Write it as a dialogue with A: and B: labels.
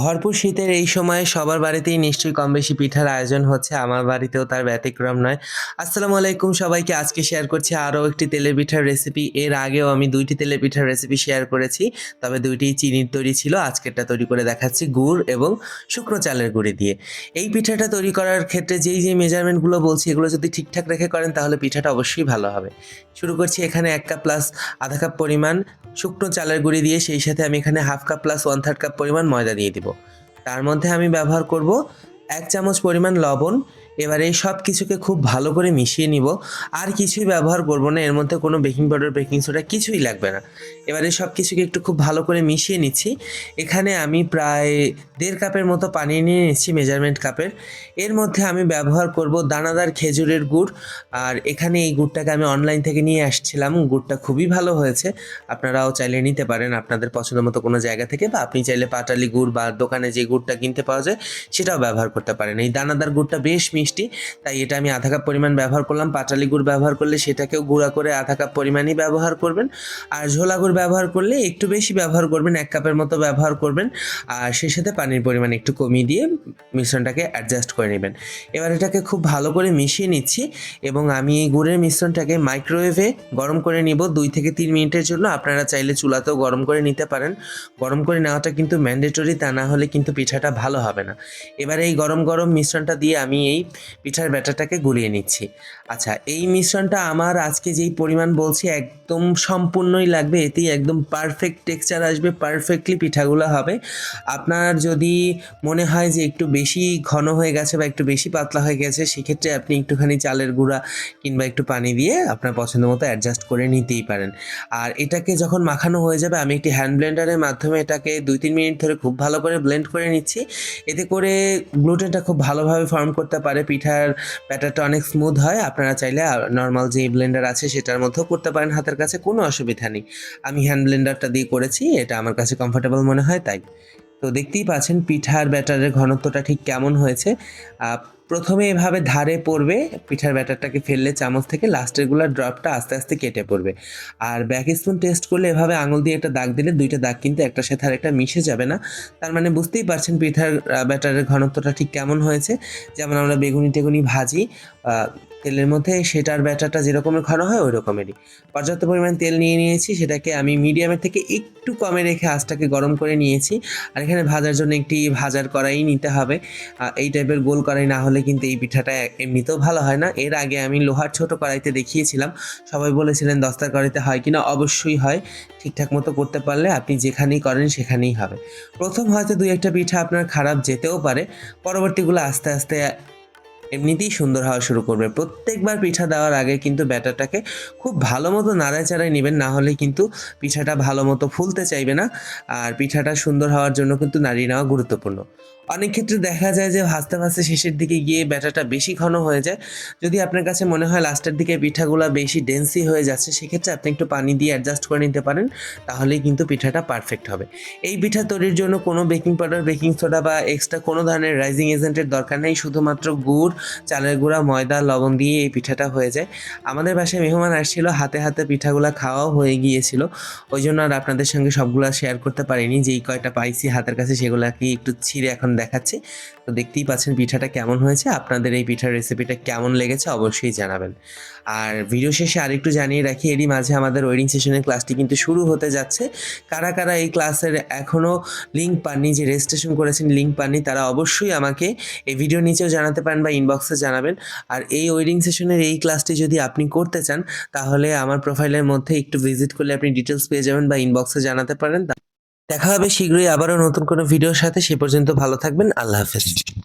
A: ভরপুর শীতের এই সময়ে সবার বাড়িতেই নিশ্চয়ই কম বেশি পিঠার আয়োজন হচ্ছে। আমার বাড়িতেও তার ব্যতিক্রম নয়। আসসালামু আলাইকুম সবাইকে। আজকে শেয়ার করছি আরও একটি তেলের পিঠার রেসিপি এর আগেও আমি দুইটি তেলের পিঠার রেসিপি শেয়ার করেছি, তবে দুইটি চিনির তৈরি ছিল। আজকেরটা তৈরি করে দেখাচ্ছি গুড় এবং শুকনো চালের গুঁড়ি দিয়ে। এই পিঠাটা তৈরি করার ক্ষেত্রে যেই যে মেজারমেন্টগুলো বলছি, এগুলো যদি ঠিকঠাক রেখে করেন, তাহলে পিঠাটা অবশ্যই ভালো হবে। শুরু করছি এখানে এক কাপ প্লাস আধা কাপ পরিমাণ শুকনো চালের গুঁড়ি দিয়ে সেই সাথে আমি এখানে half cup plus one third cup পরিমাণ ময়দা দিয়ে দিব। তার মধ্যে আমি ব্যবহার করব এক চামচ পরিমাণ লবণ এবারে এই সব কিছুকে খুব ভালো করে মিশিয়ে নিব। আর কিছুই ব্যবহার করব না, এর মধ্যে কোনো বেকিং পাউডার বেকিং সোডা কিছুই লাগবে না। এবারে সব কিছুকে একটু খুব ভালো করে মিশিয়ে নিচ্ছি। এখানে আমি প্রায় দেড় কাপের মতো পানি নিয়ে নিচ্ছি মেজারমেন্ট কাপের। এর মধ্যে আমি ব্যবহার করব দানাদার খেজুরের গুড়। আর এখানে এই গুড়টাকে আমি অনলাইন থেকে নিয়ে আসছিলাম। গুড়টা খুবই ভালো হয়েছে। আপনারাও চাইলে নিতে পারেন আপনাদের পছন্দ মতো কোনো জায়গা থেকে। বা আপনি চাইলে পাটালি গুড় বা দোকানে যে গুড়টা কিনতে পাওয়া যায়, সেটাও ব্যবহার করতে পারেন। এই দানাদার গুড়টা বেশ মিষ্টি, তাই এটা আমি আধা কাপ পরিমাণ ব্যবহার করলাম। পাটালি গুড় ব্যবহার করলে সেটাকেও গুঁড়া করে আধা কাপ পরিমাণই ব্যবহার করবেন। আর ঝোলা গুড় ব্যবহার করলে একটু বেশি ব্যবহার করবেন, এক কাপের মতো ব্যবহার করবেন। আর সেই সাথে পানির পরিমাণ একটু কমিয়ে দিয়ে মিশ্রণটাকে অ্যাডজাস্ট করে নেবেন। এবার এটাকে খুব ভালো করে মিশিয়ে নিচ্ছি এবং আমি এই গুড়ের মিশ্রণটাকে মাইক্রোওয়েভে গরম করে নিব দুই থেকে তিন মিনিটের জন্য। আপনারা চাইলে চুলাতেও গরম করে নিতে পারেন। গরম করে নেওয়াটা কিন্তু ম্যান্ডেটরি তা না হলে কিন্তু পিঠাটা ভালো হবে না। এবার এই গরম গরম মিশ্রণটা দিয়ে আমি এই পিঠার ব্যাটারটাকে গুলিয়ে নিচ্ছি। আচ্ছা এই মিশ্রণটা আমার আজকে যেই পরিমাণ বলছি একদম সম্পূর্ণই লাগবে, এতেই একদম পারফেক্ট টেক্সচার আসবে পারফেক্টলি পিঠাগুলো হবে। আপনার যদি মনে হয় যে একটু বেশি ঘন হয়ে গেছে বা একটু বেশি পাতলা হয়ে গেছে, সেক্ষেত্রে আপনি একটুখানি চালের গুঁড়া কিংবা একটু পানি দিয়ে আপনার পছন্দ মতো অ্যাডজাস্ট করে নিতেই পারেন। আর এটাকে যখন মাখানো হয়ে যাবে, আমি একটি হ্যান্ড ব্লেন্ডারের মাধ্যমে এটাকে দুই তিন মিনিট ধরে খুব ভালো করে ব্লেন্ড করে নিচ্ছি। এতে করে গ্লুটেনটা খুব ভালোভাবে ফর্ম করতে পারে পিঠার ব্যাটারটা অনেক স্মুথ হয়। আপনারা চাইলে নর্মাল যে ব্লেন্ডার আছে সেটার মধ্যেও করতে পারেন হাতের কাছে, কোনো অসুবিধা নেই। আমি হ্যান্ড ব্লেন্ডারটা দিয়ে করেছি, এটা আমার কাছে কমফোর্টেবল মনে হয়, তাই। তো দেখতেই পাচ্ছেন, পিঠার ব্যাটারের ঘনত্বটা ঠিক কেমন হয়েছে। প্রথমে এভাবে ধারে পড়বে, পিঠার ব্যাটারটাকে ফেললে চামচ থেকে লাস্টেরগুলোর ড্রপটা আস্তে আস্তে কেটে পড়বে। আর ব্যাক স্পুন টেস্ট করলে এভাবে আঙুল দিয়ে একটা দাগ দিলে দুইটা দাগ কিন্তু একটার সাথে আরেকটা মিশে যাবে না। তার মানে বুঝতেই পারছেন পিঠার ব্যাটারের ঘনত্বটা ঠিক কেমন হয়েছে। যেমন আমরা বেগুনি টেগুনি ভাজি তেলের মধ্যে সেটার ব্যাটারটা যেরকমের ঘন হয় ওই রকমেরই পর্যাপ্ত পরিমাণ তেল নিয়ে নিয়েছি, সেটাকে আমি মিডিয়ামের থেকে একটু কমে রেখে আঁচটাকে গরম করে নিয়েছি। আর এখানে ভাজার জন্য একটি ভাজার কড়াই নিতে হবে। এই টাইপের গোল কড়াই না হলে কিন্তু এই পিঠাটা এমনিতেও ভালো হয় না। এর আগে আমি লোহার ছোট কড়াইতে দেখিয়েছিলাম। সবাই বলেছিলেন দস্তার কড়াইতে হয় কিনা? অবশ্যই হয়। ঠিকঠাক মতো করতে পারলে আপনি যেখানেই করেন সেখানেই হবে। প্রথম হয়তো দুই একটা পিঠা আপনার খারাপ যেতেও পারে। পরবর্তীগুলো আস্তে আস্তে এমনিতেই সুন্দর হওয়া শুরু করবে। প্রত্যেকবার পিঠা দেওয়ার আগে কিন্তু ব্যাটারটাকে খুব ভালো মতো নাড়ায় চাড়ায় নেবেন, না হলে কিন্তু পিঠাটা ভালো মতো ফুলতে চাইবে না। আর পিঠাটা সুন্দর হওয়ার জন্য কিন্তু নাড়িয়ে নেওয়া গুরুত্বপূর্ণ। অনেক ক্ষেত্রে দেখা যায় যে ভাজতে ভাজতে শেষের দিকে গিয়ে ব্যাটারটা বেশি ঘন হয়ে যায়। যদি আপনার কাছে মনে হয় লাস্টের দিকে পিঠাগুলো বেশি ডেন্সি হয়ে যাচ্ছে, সেক্ষেত্রে আপনি একটু পানি দিয়ে অ্যাডজাস্ট করে নিতে পারেন, তাহলেই কিন্তু পিঠাটা পারফেক্ট হবে। এই পিঠা তৈরির জন্য কোনো বেকিং পাউডার বেকিং সোডা বা এক্সট্রা কোনো ধরনের রাইজিং এজেন্টের দরকার নেই। শুধুমাত্র গুড় চালের গুঁড়া, ময়দা, লবণ দিয়ে এই পিঠাটা হয়ে যায়। আমাদের বাসায় মেহমান আসছিল, হাতে হাতে পিঠাগুলো খাওয়াও হয়ে গিয়েছিল। ওই জন্য আর আপনাদের সঙ্গে সবগুলো শেয়ার করতে পারিনি। যেই কয়টা পাইছি হাতের কাছে সেগুলোকে একটু ছিঁড়ে এখন দেখাচ্ছি। তো দেখতেই পাচ্ছেন পিঠাটা কেমন হয়েছে। আপনাদের এই পিঠার রেসিপিটা কেমন লেগেছে অবশ্যই জানাবেন। আর ভিডিও শেষে আরেকটু জানিয়ে রাখি, এরই মাঝে আমাদের ওয়েডিং সেশনের ক্লাসটি কিন্তু শুরু হতে যাচ্ছে। কারা কারা এই ক্লাসের এখনও লিঙ্ক পাননি, যে রেজিস্ট্রেশন করেছেন লিঙ্ক পাননি, তারা অবশ্যই আমাকে এই ভিডিও নিচেও জানাতে পারেন বা ইনবক্সে জানাবেন। আর এই ওয়েডিং সেশনের এই ক্লাসটি যদি আপনি করতে চান, তাহলে আমার প্রোফাইলের মধ্যে একটু ভিজিট করলে আপনি ডিটেলস পেয়ে যাবেন বা ইনবক্সে জানাতে পারেন। দেখা হবে শীঘ্রই আবারও নতুন কোনো ভিডিওর সাথে। সে পর্যন্ত ভালো থাকবেন। আল্লাহ হাফেজ।